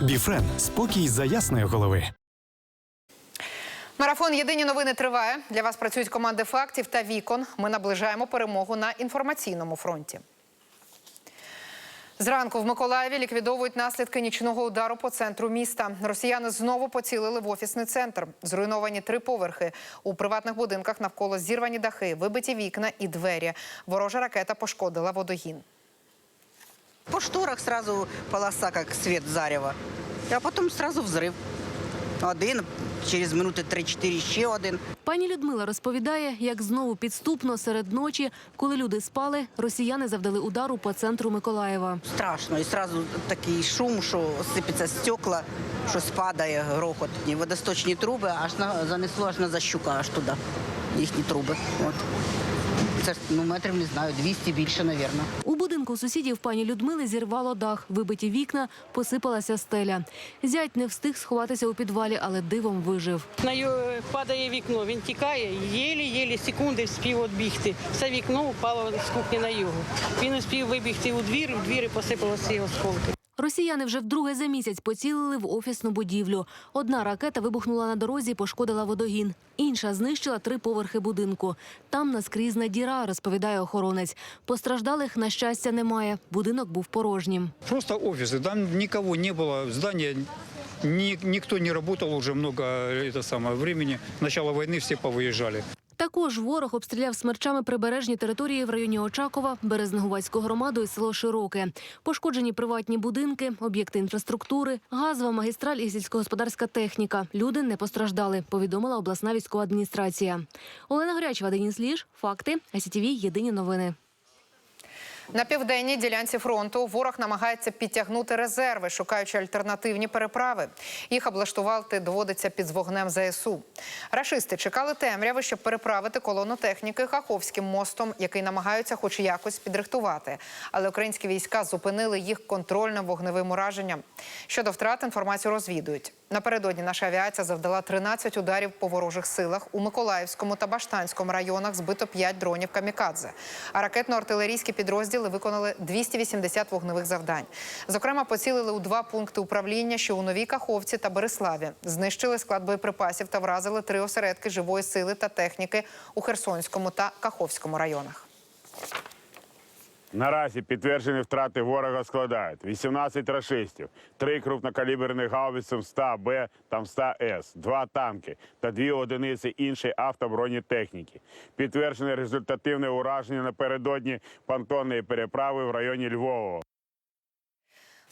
Біфрен спокій за ясної голови. Марафон Єдині новини триває. Для вас працюють команди фактів та вікон. Ми наближаємо перемогу на інформаційному фронті. Зранку в Миколаєві ліквідовують наслідки нічного удару по центру міста. Росіяни знову поцілили в офісний центр. Зруйновані три поверхи. У приватних будинках навколо зірвані дахи, вибиті вікна і двері. Ворожа ракета пошкодила водогін. По шторах сразу полоса, как свет зарева. А потом сразу взрыв. Один, через минути 3-4 ще один. Пані Людмила розповідає, як знову підступно серед ночі, коли люди спали, росіяни завдали удару по центру Миколаєва. Страшно. І сразу такий шум, що сипеться стекла, що спадає грохот. І водосточні труби аж на, занесло аж на защука, аж туди. Їхні труби. От. Це ж, ну, метрів, не знаю, 200 більше, мабуть. У будинку сусідів пані Людмили зірвало дах, вибиті вікна, посипалася стеля. Зять не встиг сховатися у підвалі, але дивом вижив. На його падає вікно, він тікає, єлі-єлі секунди вспів відбігти. Все вікно упало з кухні на його. Він успів вибігти у двір, в посипалося його осколки. Росіяни вже вдруге за місяць поцілили в офісну будівлю. Одна ракета вибухнула на дорозі, і пошкодила водогін. Інша знищила три поверхи будинку. Там наскрізна діра, розповідає охоронець. Постраждалих, на щастя, немає. Будинок був порожнім. Просто офисы, там никого не было, здание ни- никто не работал уже много э, это самое времени. Начало войны все повыезжали. Також ворог обстріляв смерчами прибережні території в районі Очакова, Березногувацьку громаду і село Широке. Пошкоджені приватні будинки, об'єкти інфраструктури, газова магістраль і сільськогосподарська техніка. Люди не постраждали, повідомила обласна військова адміністрація. Олена Горячева, Деніс Ліж, факти, СІТВ, єдині новини. На південній ділянці фронту ворог намагається підтягнути резерви, шукаючи альтернативні переправи. Їх облаштувати доводиться під вогнем ЗСУ. Рашисти чекали темряви, щоб переправити колону техніки Каховським мостом, який намагаються хоч якось підрихтувати. Але українські війська зупинили їх контрольним вогневим ураженням. Щодо втрат інформацію розвідують. Напередодні наша авіація завдала 13 ударів по ворожих силах. У Миколаївському та Баштанському районах збито 5 дронів камікадзе. А ракетно-артилерійські підрозділи виконали 280 вогневих завдань. Зокрема, поцілили у два пункти управління, що у Новій Каховці та Береславі. Знищили склад боєприпасів та вразили три осередки живої сили та техніки у Херсонському та Каховському районах. Наразі підтверджені втрати ворога складають 18 рашистів, 3 крупнокаліберних гаубиці МСТА-Б та МСТА-С, 2 танки та 2 одиниці іншої автобронетехніки. Підтверджене результативне ураження напередодні понтонної переправи в районі Львова.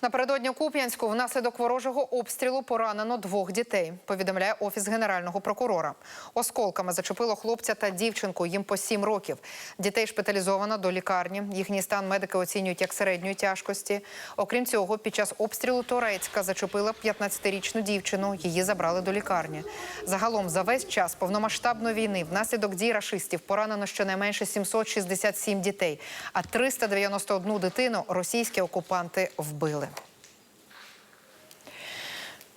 Напередодні Куп'янську внаслідок ворожого обстрілу поранено двох дітей. Повідомляє офіс генерального прокурора. Осколками зачепило хлопця та дівчинку. Їм по сім років. Дітей шпиталізовано до лікарні. Їхній стан медики оцінюють як середньої тяжкості. Окрім цього, під час обстрілу Торецька зачепила 15-річну дівчину. Її забрали до лікарні. Загалом за весь час повномасштабної війни внаслідок дій рашистів поранено щонайменше 767 дітей, а 391 дитину російські окупанти вбили.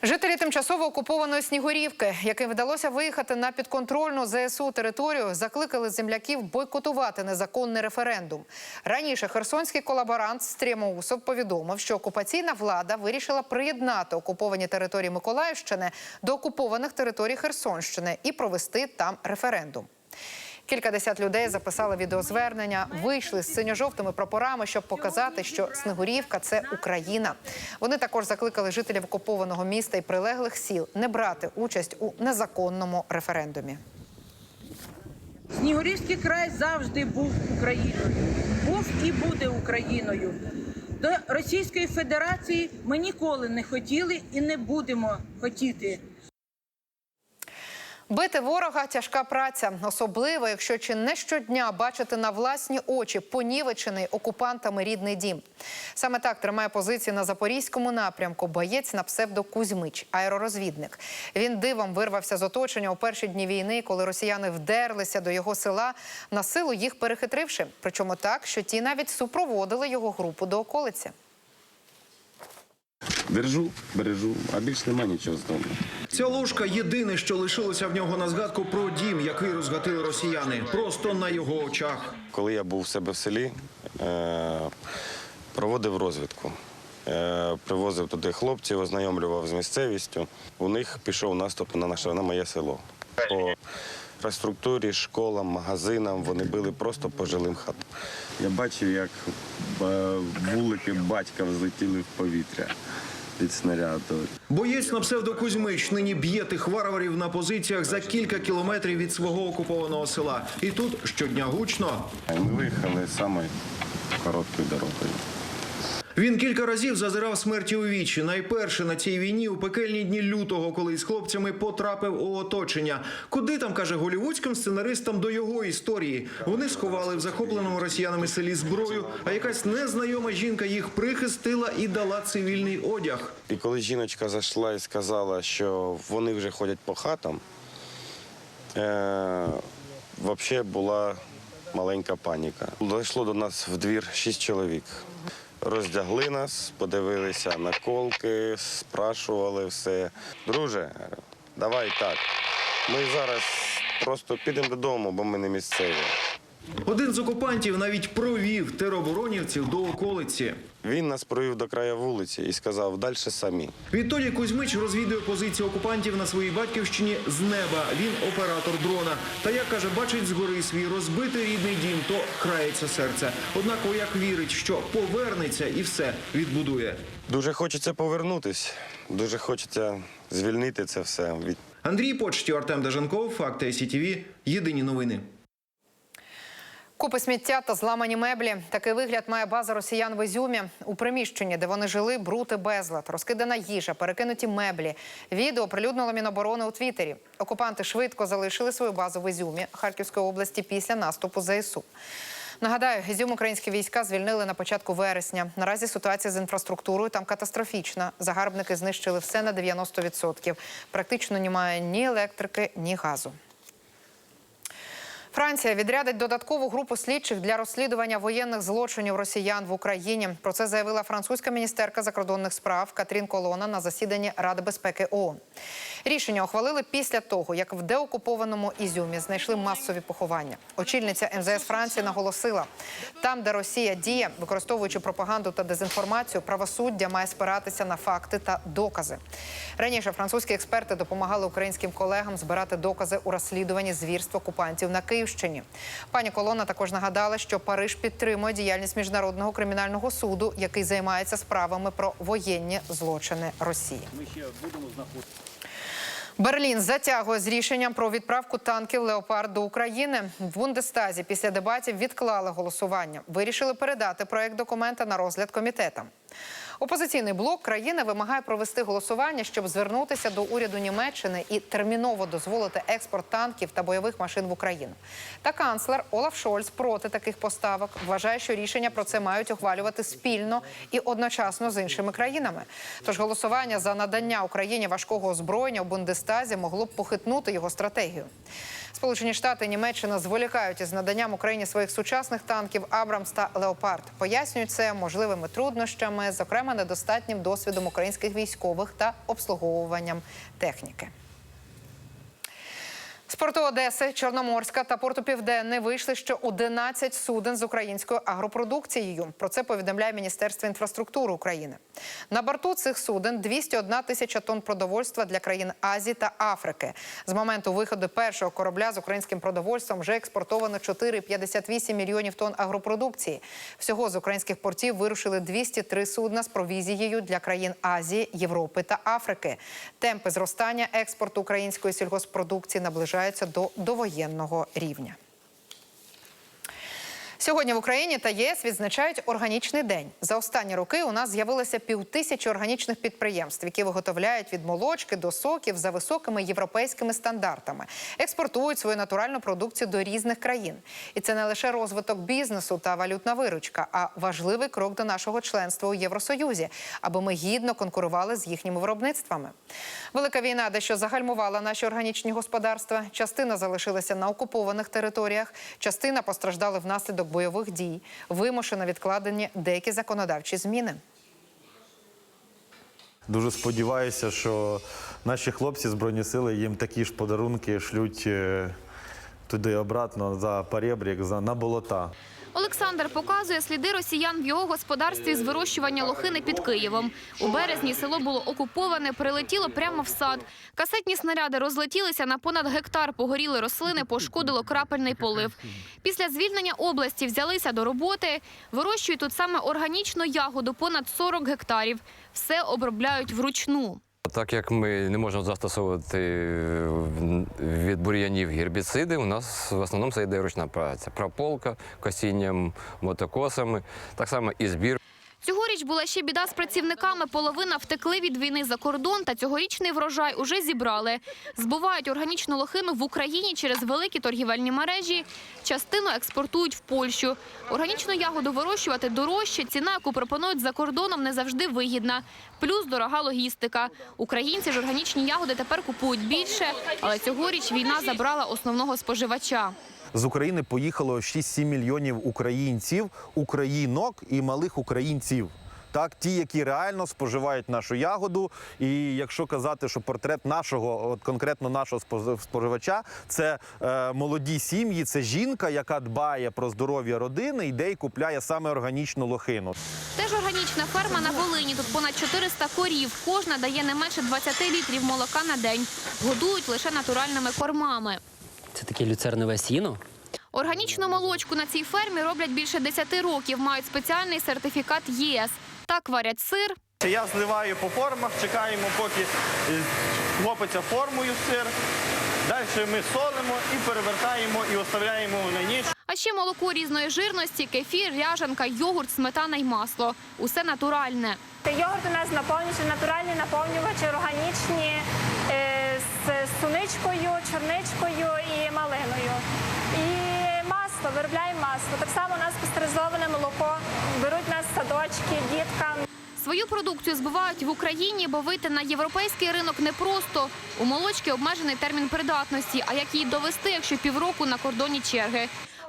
Жителі тимчасово окупованої Снігурівки, яким вдалося виїхати на підконтрольну ЗСУ територію, закликали земляків бойкотувати незаконний референдум. Раніше херсонський колаборант Стрємоусов повідомив, що окупаційна влада вирішила приєднати окуповані території Миколаївщини до окупованих територій Херсонщини і провести там референдум. Кількадесят людей записали відеозвернення, вийшли з синьо-жовтими прапорами, щоб показати, що Снегурівка це Україна. Вони також закликали жителів окупованого міста і прилеглих сіл не брати участь у незаконному референдумі. Снігурівський край завжди був Україною, був і буде Україною. До Російської Федерації ми ніколи не хотіли і не будемо хотіти. Бити ворога тяжка праця, особливо якщо чи не щодня бачити на власні очі понівечений окупантами рідний дім. Саме так тримає позиції на запорізькому напрямку боєць на псевдо Кузьмич, аеророзвідник. Він дивом вирвався з оточення у перші дні війни, коли росіяни вдерлися до його села, на силу їх перехитривши. Причому так, що ті навіть супроводили його групу до околиці. Держу, бережу, а більш нема нічого з дому. Ця ложка єдине, що лишилося в нього на згадку про дім, який розгатили росіяни, просто на його очах. Коли я був у себе в селі, е- проводив розвідку. Е, Привозив туди хлопців, ознайомлював з місцевістю. У них пішов наступ на наше на моє село. По інфраструктурі, школам, магазинам вони били просто по жилим хатам. Я бачив, як е, вулики батька взлетіли в повітря від снаряду. Боєць на псевдо Кузьмич нині б'є тих варварів на позиціях за кілька кілометрів від свого окупованого села. І тут щодня гучно. Ми виїхали саме короткою дорогою. Він кілька разів зазирав смерті у вічі. Найперше на цій війні у пекельні дні лютого, коли з хлопцями потрапив у оточення. Куди там каже голівудським сценаристам до його історії? Вони сховали в захопленому росіянами селі зброю, а якась незнайома жінка їх прихистила і дала цивільний одяг. І коли жіночка зайшла і сказала, що вони вже ходять по хатам, е, взагалі була маленька паніка. Зайшло до нас в двір шість чоловік. Роздягли нас, подивилися на колки, спрашували все. Друже, давай так. Ми зараз просто підемо додому, бо ми не місцеві. Один з окупантів навіть провів тероборонівців до околиці. Він нас провів до краю вулиці і сказав, далі самі. Відтоді Кузьмич розвідує позиції окупантів на своїй батьківщині з неба. Він оператор дрона. Та як каже, бачить згори свій розбитий рідний дім, то крається серце. Однак вояк вірить, що повернеться і все відбудує. Дуже хочеться повернутись, дуже хочеться звільнити це все від Андрій Почтів, Артем Даженков, Факти СІТВ. Єдині новини. Купи сміття та зламані меблі. Такий вигляд має база росіян в Ізюмі. У приміщенні, де вони жили, брут і безлад, розкидана їжа, перекинуті меблі. Відео оприлюднило Міноборони у Твіттері. Окупанти швидко залишили свою базу в Ізюмі Харківської області після наступу ЗСУ. Нагадаю, Ізюм українські війська звільнили на початку вересня. Наразі ситуація з інфраструктурою там катастрофічна. Загарбники знищили все на 90%. Практично немає ні електрики, ні газу. Франція відрядить додаткову групу слідчих для розслідування воєнних злочинів росіян в Україні. Про це заявила французька міністерка закордонних справ Катрін Колона на засіданні Ради безпеки ООН. Рішення ухвалили після того, як в деокупованому Ізюмі знайшли масові поховання. Очільниця МЗС Франції наголосила, там, де Росія діє, використовуючи пропаганду та дезінформацію, правосуддя має спиратися на факти та докази. Раніше французькі експерти допомагали українським колегам збирати докази у розслідуванні звірств окупантів на Київщині. Пані Колона також нагадала, що Париж підтримує діяльність міжнародного кримінального суду, який займається справами про воєнні злочини Росії. Ми ще будемо знаходити. Берлін затягує з рішенням про відправку танків Леопард до України. В Бундестазі після дебатів відклали голосування. Вирішили передати проект документа на розгляд комітетам. Опозиційний блок країни вимагає провести голосування, щоб звернутися до уряду Німеччини і терміново дозволити експорт танків та бойових машин в Україну. Та канцлер Олаф Шольц проти таких поставок вважає, що рішення про це мають ухвалювати спільно і одночасно з іншими країнами. Тож голосування за надання Україні важкого озброєння у Бундестазі могло б похитнути його стратегію. Сполучені Штати і Німеччина зволікають із наданням Україні своїх сучасних танків Абрамс та Леопард. Пояснюють це можливими труднощами, зокрема недостатнім досвідом українських військових та обслуговуванням техніки. З порту Одеси, Чорноморська та порту Південний вийшли ще 11 суден з українською агропродукцією. Про це повідомляє Міністерство інфраструктури України. На борту цих суден 201 тисяча тонн продовольства для країн Азії та Африки. З моменту виходу першого корабля з українським продовольством вже експортовано 4,58 мільйонів тонн агропродукції. Всього з українських портів вирушили 203 судна з провізією для країн Азії, Європи та Африки. Темпи зростання експорту української сільгоспродукції наближаються до довоєнного рівня. Сьогодні в Україні та ЄС відзначають органічний день. За останні роки у нас з'явилося півтисячі органічних підприємств, які виготовляють від молочки до соків за високими європейськими стандартами, експортують свою натуральну продукцію до різних країн. І це не лише розвиток бізнесу та валютна виручка, а важливий крок до нашого членства у Євросоюзі, аби ми гідно конкурували з їхніми виробництвами. Велика війна дещо загальмувала наші органічні господарства. Частина залишилася на окупованих територіях, частина постраждали внаслідок бойових дій. Вимушено відкладені деякі законодавчі зміни. Дуже сподіваюся, що наші хлопці Збройні сили їм такі ж подарунки шлють е, туди обратно за перебрік, за на болота. Олександр показує сліди росіян в його господарстві з вирощування лохини під Києвом. У березні село було окуповане, прилетіло прямо в сад. Касетні снаряди розлетілися на понад гектар, погоріли рослини, пошкодило крапельний полив. Після звільнення області взялися до роботи. Вирощують тут саме органічну ягоду, понад 40 гектарів. Все обробляють вручну. Так як ми не можемо застосовувати е, від бур'янів гербіциди, у нас в основному це йде ручна праця. Прополка, косінням мотокосами, так само і збір. Цьогоріч була ще біда з працівниками. Половина втекли від війни за кордон, та цьогорічний врожай уже зібрали. Збувають органічну лохину в Україні через великі торгівельні мережі. Частину експортують в Польщу. Органічну ягоду вирощувати дорожче. Ціна, яку пропонують за кордоном, не завжди вигідна. Плюс дорога логістика. Українці ж органічні ягоди тепер купують більше, але цьогоріч війна забрала основного споживача. З України поїхало 6-7 мільйонів українців, українок і малих українців. Так, ті, які реально споживають нашу ягоду. І якщо казати, що портрет нашого, от конкретно нашого споживача, це е, молоді сім'ї, це жінка, яка дбає про здоров'я родини, йде і купляє саме органічну лохину. Теж органічна ферма на Волині. Тут понад 400 корів. Кожна дає не менше 20 літрів молока на день. Годують лише натуральними кормами. Це таке люцернове сіно. Органічну молочку на цій фермі роблять більше 10 років. Мають спеціальний сертифікат ЄС. Так варять сир, Я зливаю по формах, чекаємо, поки е, хлопиться формою сир. Далі ми солимо і перевертаємо і оставляємо на ніч. а ще молоко різної жирності, кефір, ряжанка, йогурт, сметана й масло. Усе натуральне. Йогурт у нас наповнюючи натуральні наповнювачі, органічні з суничкою, чорничкою і малиною. І масло, виробляємо масло. Так само у нас пастеризоване молоко, беруть нас садочки, діткам. Свою продукцію збивають в Україні, бо вийти на європейський ринок непросто. У молочки обмежений термін придатності. А як її довести, якщо півроку на кордоні черги?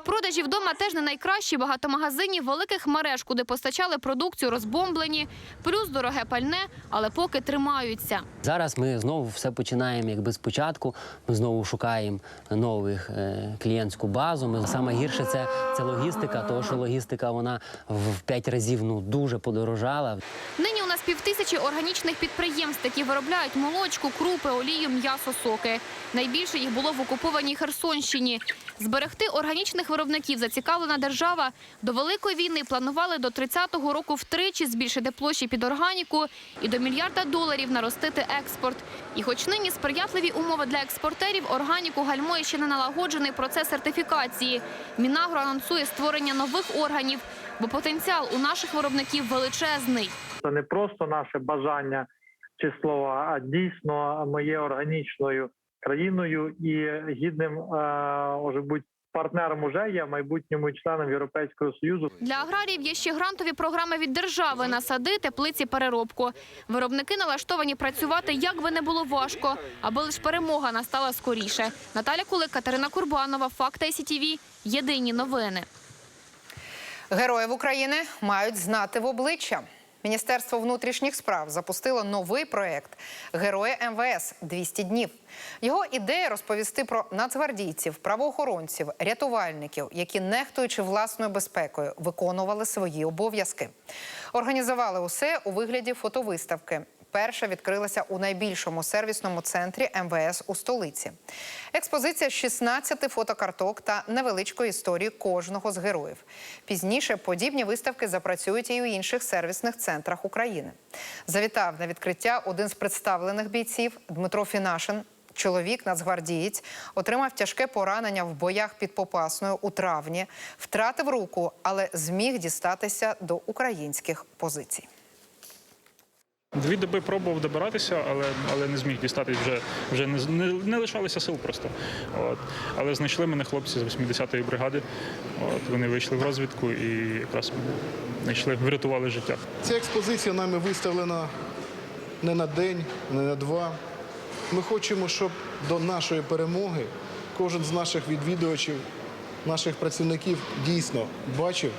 Продажі вдома теж не найкращі. Багато магазинів великих мереж, куди постачали продукцію, розбомблені. Плюс дороге пальне, але поки тримаються. Зараз ми знову все починаємо якби спочатку. Ми знову шукаємо нових е, клієнтську базу. Ми саме гірше це, це логістика, тому що логістика вона в п'ять разів ну дуже подорожала. Нині у нас півтисячі органічних підприємств, які виробляють молочку, крупи, олію, м'ясо, соки. Найбільше їх було в окупованій Херсонщині. Зберегти органічних виробників зацікавлена держава. До великої війни планували до 30-го року втричі збільшити площі під органіку і до мільярда доларів наростити експорт. І хоч нині сприятливі умови для експортерів, органіку гальмує ще не налагоджений процес сертифікації. Мінагро анонсує створення нових органів, бо потенціал у наших виробників величезний. Це не просто наше бажання чи слова, а дійсно ми є органічною країною і гідним е, може бути партнером уже є майбутньому членом Європейського союзу. Для аграріїв є ще грантові програми від держави на сади, теплиці, переробку. Виробники налаштовані працювати, як би не було важко, аби лише перемога настала скоріше. Наталя Кулик, Катерина Курбанова, Факти СІТІВІ. Єдині новини. Героїв України мають знати в обличчя. Міністерство внутрішніх справ запустило новий проект Герої МВС 200 днів. Його ідея розповісти про нацгвардійців, правоохоронців, рятувальників, які, нехтуючи власною безпекою, виконували свої обов'язки. Організували усе у вигляді фотовиставки. Перша відкрилася у найбільшому сервісному центрі МВС у столиці. Експозиція з 16 фотокарток та невеличкої історії кожного з героїв. Пізніше подібні виставки запрацюють і у інших сервісних центрах України. Завітав на відкриття один з представлених бійців Дмитро Фінашин. Чоловік, нацгвардієць, отримав тяжке поранення в боях під Попасною у травні, втратив руку, але зміг дістатися до українських позицій. Дві доби пробував добиратися, але, але не зміг дістатись вже, вже не, не, не лишалося сил просто. От. Але знайшли мене хлопці з 80-ї бригади. От. Вони вийшли в розвідку і якраз знайшли, врятували життя. Ця експозиція нами виставлена не на день, не на два. Ми хочемо, щоб до нашої перемоги кожен з наших відвідувачів, наших працівників дійсно бачив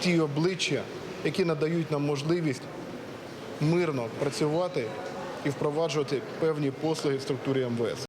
ті обличчя, які надають нам можливість мирно працювати і впроваджувати певні послуги в структурі МВС.